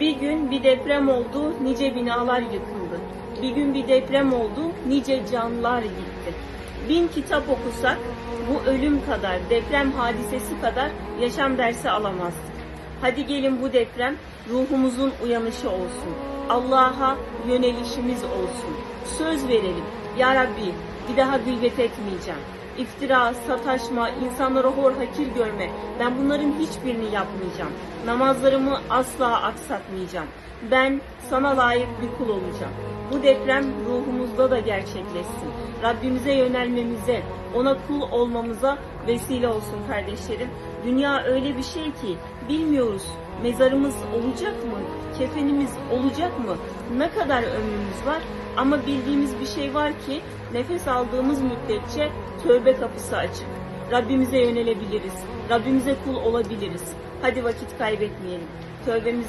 Bir gün bir deprem oldu, nice binalar yıkıldı. Bir gün bir deprem oldu, nice canlar gitti. Bin kitap okusak bu ölüm kadar, deprem hadisesi kadar yaşam dersi alamazdık. Hadi gelin bu deprem ruhumuzun uyanışı olsun. Allah'a yönelişimiz olsun. Söz verelim. Ya Rabbi bir daha gıybet etmeyeceğim. İftira, sataşma, insanlara hor hakir görme. Ben bunların hiçbirini yapmayacağım. Namazlarımı asla aksatmayacağım. Ben sana layık bir kul olacağım. Bu deprem ruhumuzda da gerçekleşsin. Rabbimize yönelmemize, ona kul olmamıza vesile olsun kardeşlerim. Dünya öyle bir şey ki bilmiyoruz. Mezarımız olacak mı? Kefenimiz olacak mı? Ne kadar ömrümüz var? Ama bildiğimiz bir şey var ki nefes aldığımız müddetçe tövbe kapısı açık. Rabbimize yönelebiliriz. Rabbimize kul olabiliriz. Hadi vakit kaybetmeyelim. Tövbemizi